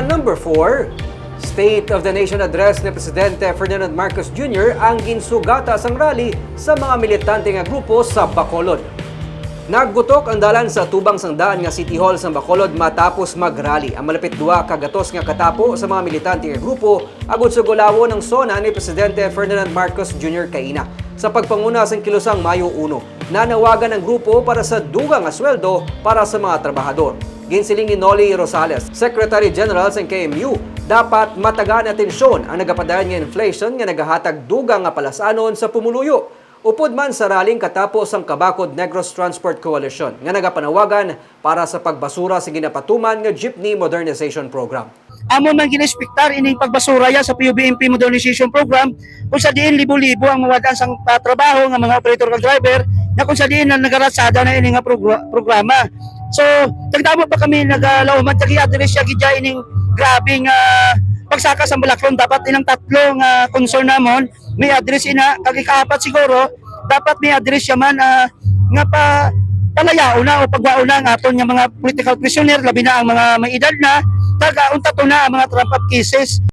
Number 4, State of the Nation Address ni Presidente Ferdinand Marcos Jr. ang ginsugata sang rally sa mga militante nga grupo sa Bacolod. Naggutok ang dalan sa tubang sangdaan nga City Hall sa Bacolod matapos mag-rally. Ang malapit duwa kagatos nga katapo sa mga militante nga grupo agud sa gulawo ng sona ni Presidente Ferdinand Marcos Jr. kaina. Sa pagpanguna sa kilusang Mayo 1, nanawagan ang grupo para sa dugang nga sweldo para sa mga trabahador. Ginsiling ni Noli Rosales, Secretary General sa KMU, dapat matagaan atensyon ang nagapadayan nga inflation nga nagahatag dugang nga palasanon sa pumuluyo. Upod man sa raling katapos ang Kabakod Negros Transport Coalition nga nagapanawagan para sa pagbasura sa ginapatuman nga Jeepney Modernization Program. amo man ginespektar ining pagbasura ya sa PUBMP modernization program kung sa diin libo-libo ang mawadan sang uh, trabaho ng mga operator kag driver na kung sa diin na nagarasada na ining nga progr- programa so tagdamo pa kami nagalauman tagi address siya gidya ining grabe nga pagsaka sa Bulaklon. Dapat inang tatlo nga concern namon. May address ina kag ikaapat siguro. Dapat may address siya man ah, nga pa palayao na o pagwao na ang aton mga political prisoner. Labi na ang mga may edad na. Taga unta to na ang mga trump up cases